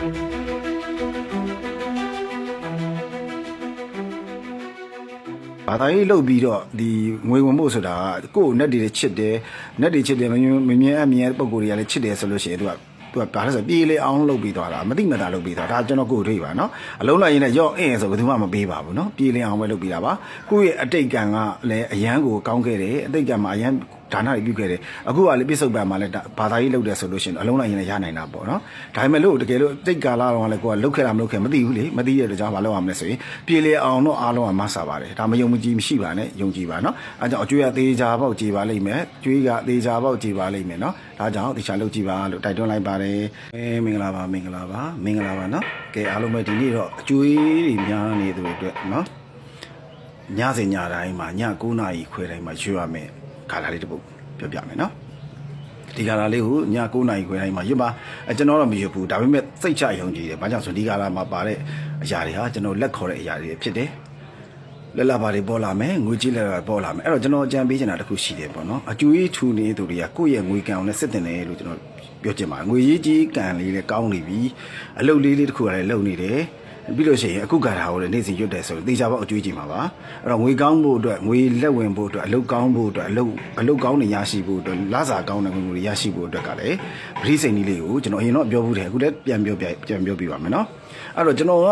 ဘာသာရေးလုပ်ပြီးတော့ဒီငွေဝင်ဖို့ဆိုတာကကိုယ့်ကို net တွေချစ်တယ် net တွေချစ်တယ်မမြင်မမြင်အမြင်ပုံကိုယ်တွေကလည်းချစ်တယ်ဆိုလို့ရှိရင်သူကသူကဘာလဲဆိုပြေးလေအောင်လုပ်ပြီးသွားတာမတိမတာလုပ်ပြီးသွားတာဒါကျွန်တော်ကိုယ်တွေ့ပါနော်အလုံးလိုက်ရင်လည်းရော့အင်းဆိုဘယ်သူမှမပေးပါဘူးနော်ပြေးလေအောင်ပဲလုပ်ပြီးတာပါကိုယ့်ရဲ့အတိတ်ကံကလည်းအရန်ကိုကောင်းခဲ့တယ်အတိတ်ကံမှာအရန် ဒါနတွေပြုခဲ့တယ်အခုကလည်းပြစ္ဆုတ်ပံမှာလည်းဒါဘာသာရေးလုပ်တယ်ဆိုလို့ရှိရင်အလုံးလိုက်ရင်လည်းရနိုင်တာပေါ့နော်ဒါပေမဲ့လို့တကယ်လို့တိတ်ကာလာတော့လည်းကိုကလုတ်ခဲ့တာမလုတ်ခဲ့မသိဘူးလေမသိတဲ့တကြောင်ဘာလုပ်ရမလဲဆိုရင်ပြေလေအောင်တော့အားလုံးကမဆာပါတယ်ဒါမယုံမကြည်မရှိပါနဲ့ယုံကြည်ပါနော်အဲကြောင့်အကျွေးကသေးချာပေါက်ကြည်ပါလိမ့်မယ်ကျွေးကသေးချာပေါက်ကြည်ပါလိမ့်မယ်နော်ဒါကြောင့်တေချာလုပ်ကြည့်ပါလို့တိုက်တွန်းလိုက်ပါတယ်အဲမင်္ဂလာပါမင်္ဂလာပါမင်္ဂလာပါနော်ကဲအားလုံးပဲဒီနေ့တော့အကျွေးတွေများနေသူတွေအတွက်နော်ညစဉ်ညတိုင်းမှာည9နာရီခွဲတိုင်းမှာရွှေရမယ် ခါလာလေးတစ်ပုတ်ပြောပြမယ်နော်ဒီကာလာလေးကိုည9နာရီခွဲတိုင်းမှာရွတ်ပါအဲကျွန်တော်တော့မရွတ်ဘူးဒါပေမဲ့စိတ်ချယုံကြည်တယ်ဘာကြောင့်ဆိုဒီကာလာမှာပါတဲ့အရာတွေဟာကျွန်တော်လက်ခေါ်တဲ့အရာတွေဖြစ်တယ်လက်လာပါတွေပေါ်လာမယ်ငွေကြီးလက်လာပေါ်လာမယ်အဲ့တော့ကျွန်တော်အကြံပေးချင်တာတစ်ခုရှိတယ်ပေါ့နော်အကျူကြီးထူနေသူတွေကကိုယ့်ရဲ့ငွေကံအောင်နဲ့စစ်တင်တယ်လို့ကျွန်တော်ပြောချင်ပါတယ်ငွေကြီးကြီးကံလေးလည်းကောင်းနေပြီအလုပ်လေးလေးတစ်ခုကလည်းလုပ်နေတယ် ပြီးလို့ရှိရင်အခုကတာကိုလည်းနေ့စဉ်ရွတ်တယ်ဆိုတော့တေချာပေါက်အကျွေးကြည့်မှာပါအဲ့တော့ငွေကောင်းဖို့အတွက်ငွေလက်ဝင်ဖို့အတွက်အလုပ်ကောင်းဖို့အတွက်အလုပ်အလုပ်ကောင်းနေရရှိဖို့အတွက်လစာကောင်းတဲ့ငွေတွေရရှိဖို့အတွက်ကလည်းပရိစိန်ကြီးလေးကိုကျွန်တော်အရင်တော့ပြောဘူးတယ်အခုလည်းပြန်ပြောပြပြန်ပြောပြပါမယ်နော်အဲ့တော့ကျွန်တော်က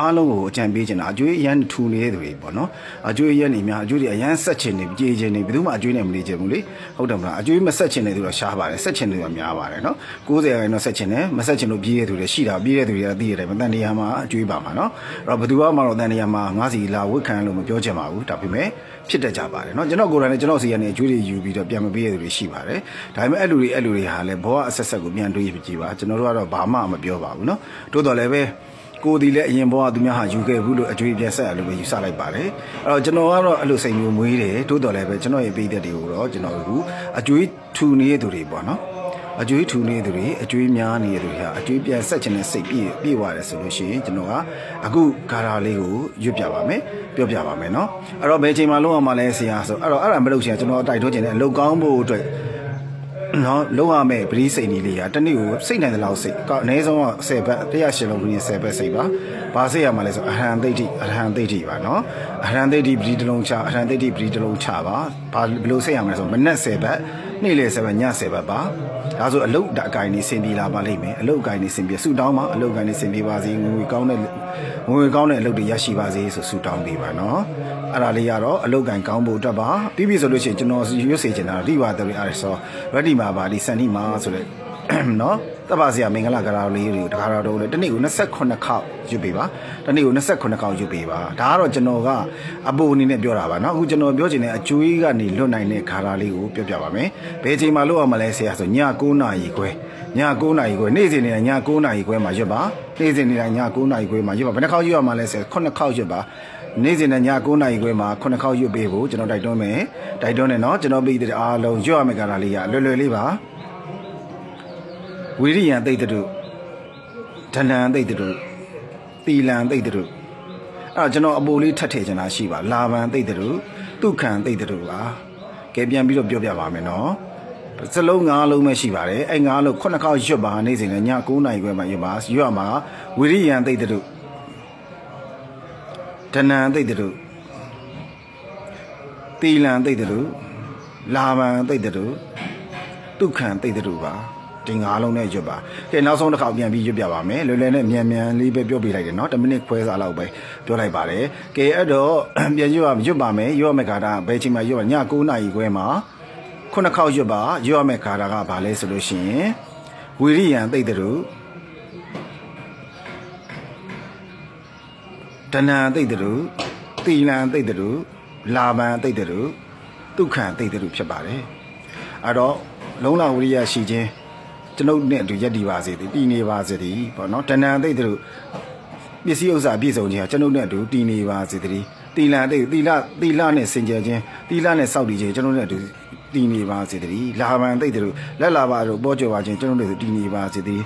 အားလုံးကိုအကြံပေးချင်တာအကျွေးအရန်ထူနေတဲ့သူတွေပေါ့နော်အကျွေးအရန်နေများအကျွေးတွေအရန်ဆက်ချင်နေကြည်ချင်နေဘယ်သူမှအကျွေးနေမနေချင်ဘူးလေဟုတ်တယ်မလားအကျွေးမဆက်ချင်နေသူတော့ရှားပါတယ်ဆက်ချင်နေသူများပါတယ်နော်90ရာခိုင်နှုန်းဆက်ချင်တယ်မဆက်ချင်လို့ပြေးရတဲ့သူတွေရှိတာပြေးရတဲ့သူတွေကသိရတယ်မတန်တရားမှာအကျွေးပါမှာနော်အဲ့တော့ဘယ်သူမှတော့တန်တရားမှာငါးစီလာဝတ်ခံလို့မပြောချင်ပါဘူးဒါပေမဲ့ဖြစ်တတ်ကြပါတယ်နော်ကျွန်တော်ကိုယ်တိုင်လည်းကျွန်တော်စီကနေအကျွေးတွေယူပြီးတော့ပြန်မပေးရတဲ့သူတွေရှိပါတယ်ဒါပေမဲ့အဲ့လူတွေအဲ့လူတွေဟာလည်းဘဝအဆက်ဆက်ကိုပြန်တွေးကြည့်ပါကျွန်တော်တို့ကတော့ဘာမှမပြောပါဘူးနော်တိုးတော်လည်းပဲ ကိုယ်ဒီလည်းအရင်ဘောကသူများဟာယူခဲ့ဘူးလို့အကျွေးပြန်ဆက်ရလို့ပဲယူဆလိုက်ပါတယ်အဲ့တော့ကျွန်တော်ကတော့အဲ့လိုစိတ်မျိုးမွေးတယ်တိုးတော်လည်းပဲကျွန်တော်ရဲ့ပြည်သက်တွေကိုတော့ကျွန်တော်တို့အကျွေးထူနေတဲ့သူတွေပေါ့เนาะအကျွေးထူနေတဲ့သူတွေအကျွေးများနေတဲ့သူတွေဟာအကျွေးပြန်ဆက်ချင်တဲ့စိတ်ပြည့်ပြည့်သွားတယ်ဆိုလို့ရှိရင်ကျွန်တော်ကအခုဂါရာလေးကိုရွတ်ပြပါမယ်ပြောပြပါမယ်เนาะအဲ့တော့ဘယ်ချိန်မှလုံးအောင်မလဲဆရာဆိုအဲ့တော့အဲ့ဒါမလုပ်ချင်ကျွန်တော်တိုက်တွန်းချင်တဲ့အလုပ်ကောင်းဖို့အတွက် နော်လုံးရမယ်ပရိစိတ်နီလေးကတနေ့ကိုစိတ်နိုင်တဲ့လောက်စိတ်အနည်းဆုံးက10ဘက်108လုံးပြီး10ဘက်စိတ်ပါဘာစိတ်ရမှာလဲဆိုအဟံသိဋ္ဌိအဟံသိဋ္ဌိပါနော်အဟံသိဋ္ဌိပရိတလုံးချအဟံသိဋ္ဌိပရိတလုံးချပါဘာဘယ်လိုစိတ်ရမှာလဲဆိုမနက်10ဘက် နေ့လယ်10ဘက်ည10ဘက်ပါဒါဆိုအလုတ်အကိုင်နေစင်ပြေလာပါလိမ့်မယ်အလုတ်အကိုင်နေစင်ပြေဆူတောင်းပါအလုတ်အကိုင်နေစင်ပြေပါစေငွေကောင်းတဲ့ငွေကောင်းတဲ့အလုပ်တွေရရှိပါစေဆိုဆူတောင်းပေးပါနော်အဲ့ဒါလေးကတော့အလုတ်အကိုင်ကောင်းဖို့အတွက်ပါပြီးပြီဆိုလို့ရှိရင်ကျွန်တော်ရွတ်စေချင်တာရိဝါတရီအားဆိုရဒီမာပါဒီစန်ဒီမာဆိုတဲ့ နော်တပ်ပါစရာမင်္ဂလာကလာလေးတွေကိုတခါတော့တော့လေတနေ့ကို28ခေါက်ယူပေးပါတနေ့ကို28ခေါက်ယူပေးပါဒါကတော့ကျွန်တော်ကအပူအနေနဲ့ပြောတာပါနော်အခုကျွန်တော်ပြောချင်တဲ့အကျွေးကနေလွတ်နိုင်တဲ့ခါလာလေးကိုပြောပြပါမယ်ဘယ်ချိန်မှလွတ်အောင်မလဲဆရာဆိုည9နာရီခွဲည9နာရီခွဲနေ့စဉ်နေတာည9နာရီခွဲမှာရွတ်ပါနေ့စဉ်နေတာည9နာရီခွဲမှာရွတ်ပါဘယ်နှခေါက်ရွတ်အောင်မလဲဆရာ9ခေါက်ရွတ်ပါနေ့စဉ်နဲ့ည9နာရီခွဲမှာ9ခေါက်ရွတ်ပေးဖို့ကျွန်တော်တိုက်တွန်းမယ်တိုက်တွန်းတယ်နော်ကျွန်တော်ပြည်တဲ့အားလုံးရွတ်ရမယ့်ခါလာလေးရလွယ်လွယ်လေးပါ ဝိရိယံသိတ္တုဒဏံသိတ္တုသီလံသိတ္တုအဲ့တော့ကျွန်တော်အပိုလေးထပ်ထည့်ချင်တာရှိပါလာဘံသိတ္တုဒုက္ခံသိတ္တုပါကဲပြန်ပြီးတော့ပြောပြပါမယ်နော်စလုံး၅လုံးပဲရှိပါတယ်အဲ့၅လုံးခုနှစ်ခေါက်ရွတ်ပါနေ့စဉ်နဲ့ည9နာရီခွဲမှာရွတ်ပါရွတ်မှာဝိရိယံသိတ္တုဒဏံသိတ္တုသီလံသိတ္တုလာဘံသိတ္တုဒုက္ခံသိတ္တုပါ ဒီငါးလုံးနဲ့ရွတ်ပါကဲနောက်ဆုံးတစ်ခါပြန်ပြီးရွတ်ပြပါမယ်လွယ်လွယ်နဲ့မြန်မြန်လေးပဲပြောပြလိုက်တယ်နော်10မိနစ်ခွဲစားလောက်ပဲပြောလိုက်ပါတယ်ကဲအဲ့တော့ပြန်ရွတ်ပါရွတ်ပါမယ်ရွတ်ရမယ့်ခါတာဘယ်ချိန်မှရွတ်ပါည9နာရီခွဲမှာခုနှစ်ခေါက်ရွတ်ပါရွတ်ရမယ့်ခါတာကဘာလဲဆိုလို့ရှိရင်ဝီရိယံသိတ္တရုတဏံသိတ္တရုသီလံသိတ္တရုလာဘံသိတ္တရုဒုက္ခံသိတ္တရုဖြစ်ပါတယ်အဲ့တော့လုံးလာဝိရိယရှိခြင်း ကျွန်ုပ်နဲ့အတူယက်တည်ပါစေသည်တည်နေပါစေသည်ပေါ့နော်တဏ္ဍာသိတဲ့တို့ပစ္စည်းဥစ္စာပြည့်စုံခြင်းဟာကျွန်ုပ်နဲ့အတူတည်နေပါစေသည်တီလန်သိတီလတီလနဲ့စင်ကြယ်ခြင်းတီလနဲ့စောက်တည်ခြင်းကျွန်ုပ်နဲ့အတူတည်နေပါစေသည်လာမန်သိတဲ့တို့လက်လာပါတို့ပေါ်ကျော်ပါခြင်းကျွန်ုပ်တို့တည်နေပါစေသည်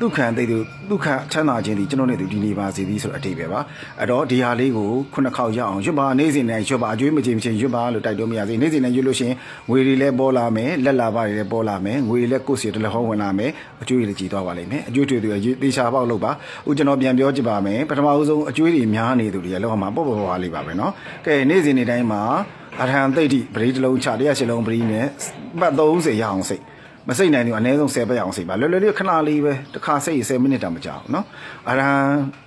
ဒုက္ခံသိသူဒုက္ခချမ်းသာခြင်းဒီကျွန်တော်နဲ့သူဒီနေပါစေသည်ဆိုတော့အတိပဲပါအဲ့တော့ဒီဟာလေးကိုခုနှစ်ခေါက်ရအောင်ရွတ်ပါနေ့စဉ်နဲ့ရွတ်ပါအကျွေးမချင်းမချင်းရွတ်ပါလို့တိုက်တွန်းမရစေနေ့စဉ်နဲ့ရွတ်လို့ရှိရင်ငွေတွေလည်းပေါ်လာမယ်လက်လာပါတွေလည်းပေါ်လာမယ်ငွေတွေလည်းကိုယ်စီတလည်းဟောဝင်လာမယ်အကျွေးတွေလည်းကြည်သွားပါလိမ့်မယ်အကျွေးတွေသူသေချာပေါက်လို့ပါဦးကျွန်တော်ပြန်ပြောကြည့်ပါမယ်ပထမဦးဆုံးအကျွေးတွေများနေသူတွေကလောက်မှာပေါ့ပေါ့ပါလေးပါပဲเนาะကဲနေ့စဉ်နေ့တိုင်းမှာအရဟံသိဋ္ဌိပရိတစ်လုံးချတရားရှစ်လုံးပရိနဲ့ပတ်30ရအောင်စိတ် မစိတ်နိုင်ဘူးအနည်းဆုံး10ပဲအောင်စိတ်ပါလွယ်လွယ်လေးခဏလေးပဲတစ်ခါစိတ်ရ10မိနစ်တောင်မကြာဘူးနော်အရ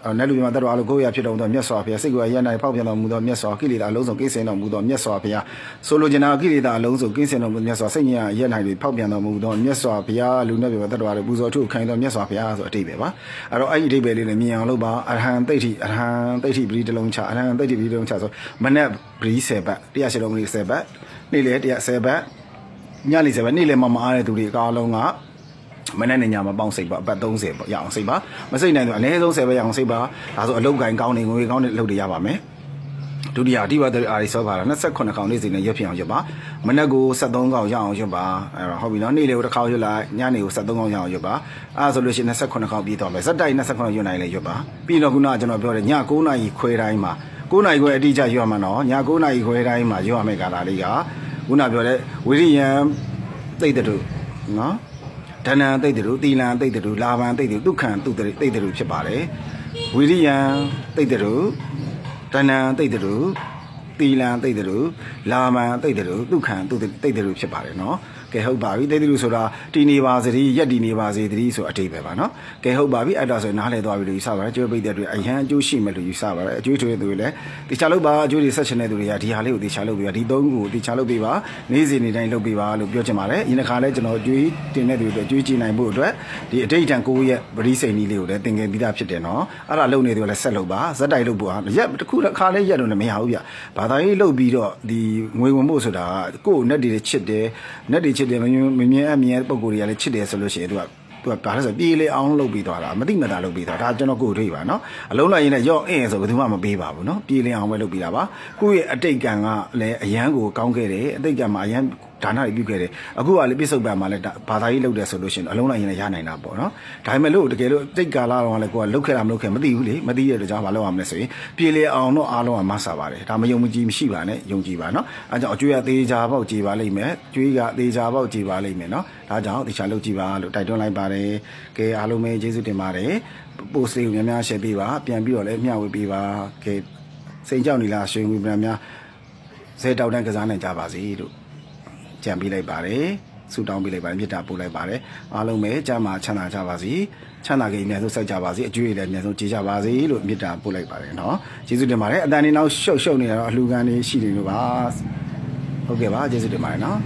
ဟံနဲ့လူပြမတတ်တော်အလိုကိုရဖြစ်တော်မူသောမြတ်စွာဘုရားစိတ်ကိုရန်နိုင်ဖောက်ပြန်တော်မူသောမြတ်စွာကိလေသာအလုံးစုံကိစ္စင်တော်မူသောမြတ်စွာဘုရားဆိုလိုချင်တာကိလေသာအလုံးစုံကိစ္စင်တော်မူမြတ်စွာစိတ်ညရရနိုင်ပြီးဖောက်ပြန်တော်မူသောမြတ်စွာဘုရားလူနဲ့ပြမတတ်တော်အပူဇော်ထုခိုင်တော်မြတ်စွာဘုရားဆိုအတိပဲပါအဲ့တော့အဲ့ဒီအတိပဲလေးနဲ့မြင်အောင်လုပ်ပါအရဟံတိဋ္ဌိအရဟံတိဋ္ဌိပရိတလုံးချအရဟံတိဋ္ဌိပရိတလုံးချဆိုမနဲ့ပရိ10ဘတ်180လုံးပရိ10ဘတ်နေ့လေ110ဘတ် ညနေ7ဘတ်နေ့လေမမအားတဲ့သူတွေအကားလုံးကမနေ့ညမှာပေါင်းစိတ်ပါအပတ်30ပေါ့ရအောင်စိတ်ပါမစိတ်နိုင်တော့အနည်းဆုံး10ပဲရအောင်စိတ်ပါဒါဆိုအလုတ်ကိုင်းကောင်းနေငွေကောင်းတဲ့အလုပ်တွေရပါမယ်ဒုတိယအဓိပတိအာရီဆောပါတာ28ခေါင်နေ့စဉ်နဲ့ရွတ်ဖြစ်အောင်ရွတ်ပါမနက်ကို73ခေါင်ရအောင်ရွတ်ပါအဲ့တော့ဟုတ်ပြီနော်နေ့လေကိုတစ်ခေါက်ရွတ်လိုက်ညနေကို73ခေါင်ရအောင်ရွတ်ပါအဲ့ဒါဆိုလို့ရှိရင်28ခေါင်ပြီးတော့မယ်ဇက်တိုက်28ခေါင်ရွတ်နိုင်လေရွတ်ပါပြီးတော့ခုနကကျွန်တော်ပြောတယ်ည9နာရီခွဲတိုင်းမှာ9နာရီခွဲအတိအကျရွတ်မှာနော်ည9နာရီခွဲတိုင်းမှာရွတ်ရမယ့်ကာလလေးက ခုနပြောတဲ့ဝိရိယံသိတဲ့တို့နော်ဒဏ္ဍံသိတ်တူတီလံသိတ်တူလာဘံသိတ်တူဒုက္ခံသူတိသိတ်တူဖြစ်ပါတယ်ဝိရိယံသိတ်တူဒဏ္ဍံသိတ်တူတီလံသိတ်တူလာဘံသိတ်တူဒုက္ခံသူတိသိတ်တူဖြစ်ပါတယ်နော် ကဲဟုတ်ပါပြီသိတ်တူဆိုတာတီနေပါစေဒီရက်တီနေပါစေဒီဆိုအတိတ်ပဲပါနော်ကဲဟုတ်ပါပြီအဲ့ဒါဆိုရင်နားလည်သွားပြီလို့ယူဆပါတယ်ကျွေးပိတ်တဲ့တွေအရန်အကျိုးရှိမယ်လို့ယူဆပါတယ်အကျိုးထွေးသူတွေလည်းတေချာလုပ်ပါအကျိုးတွေဆက်ချင်တဲ့သူတွေကဒီဟာလေးကိုတေချာလုပ်ပေးပါဒီသုံးခုကိုတေချာလုပ်ပေးပါနေ့စဉ်နေ့တိုင်းလုပ်ပေးပါလို့ပြောချင်ပါတယ်ဒီတစ်ခါလဲကျွန်တော်ကျွေးတင်တဲ့သူတွေအတွက်ကျွေးကြည့်နိုင်ဖို့အတွက်ဒီအတိတ်တန်9ရက်ပရိစိန်ကြီးလေးကိုလည်းသင်ခဲ့ပြီးသားဖြစ်တယ်နော်အဲ့ဒါလုပ်နေသူကလည်းဆက်လုပ်ပါဇက်တိုက်လုပ်ဖို့ဟာရက်တစ်ခုတစ်ခါလဲရက်လို့လည်းမရဘူးဗျဘာသာရေးလုပ်ပြီးတော့ဒီငွေဝင်ဖို့ဆိုတာကကိုယ်နဲ့တွေချစ်တယ်နဲ့တွေချစ်တယ်မမြင်မမြင်အမြင်ပုံကိုယ်တွေကလည်းချစ်တယ်ဆိုလို့ရှိရင်သူကသူကဘာလဲဆိုပြေးလေအောင်လုပ်ပြီးသွားတာမတိမတာလုပ်ပြီးသွားဒါကျွန်တော်ကိုယ်ထိပ်ပါနော်အလုံးလိုက်ရင်လည်းရော့အင်းဆိုဘယ်သူမှမပေးပါဘူးနော်ပြေးလေအောင်ပဲလုပ်ပြီးတာပါကိုယ့်ရဲ့အတိတ်ကံကလည်းအရန်ကိုကောင်းခဲ့တယ်အတိတ်ကံမှာအရန် ဒါနတွေပြုခဲ့တယ်အခုကလည်းပြစ္ဆုတ်ပံမှာလည်းဘာသာရေးလုပ်တယ်ဆိုလို့ရှိရင်အလုံးလိုက်ရင်လည်းရနိုင်တာပေါ့နော်ဒါပေမဲ့လို့တကယ်လို့တိတ်ကာလာတော့လည်းကိုကလုတ်ခဲ့တာမလုတ်ခဲ့မသိဘူးလေမသိတဲ့အတွက်ကြောင့်မလုပ်ရမလဲဆိုရင်ပြေလေအောင်တော့အားလုံးကမဆာပါတယ်ဒါမယုံမကြည်မရှိပါနဲ့ယုံကြည်ပါနော်အဲကြောင့်အကျွေးကသေးချာပေါက်ကြည်ပါလိမ့်မယ်ကျွေးကသေးချာပေါက်ကြည်ပါလိမ့်မယ်နော်ဒါကြောင့်တေချာလုပ်ကြည့်ပါလို့တိုက်တွန်းလိုက်ပါတယ်ကဲအားလုံးပဲကျေးဇူးတင်ပါတယ်ပို့စ်လေးကိုများများ share ပေးပါပြန်ပြီးတော့လည်းမျှဝေပေးပါကဲစိန်ကြောက်နေလားရွှေငွေပြန်များဇဲတောက်တန်းကစားနိုင်ကြပါစေလို့ ကြံပေးလိုက်ပါတယ်ဆူတောင်းပေးလိုက်ပါတယ်မြစ်တာပို့လိုက်ပါတယ်အားလုံးပဲကြမ်းမှာချမ်းသာကြပါစေချမ်းသာကြရင်အများဆုံးစိုက်ကြပါစေအကျွေးလည်းအများဆုံးကြေကြပါစေလို့မြစ်တာပို့လိုက်ပါတယ်နော်ကျေးဇူးတင်ပါတယ်အတန်နေနောက်ရှုပ်ရှုပ်နေတာတော့အလှူခံနေရှိနေလို့ပါဟုတ်ကဲ့ပါကျေးဇူးတင်ပါတယ်နော်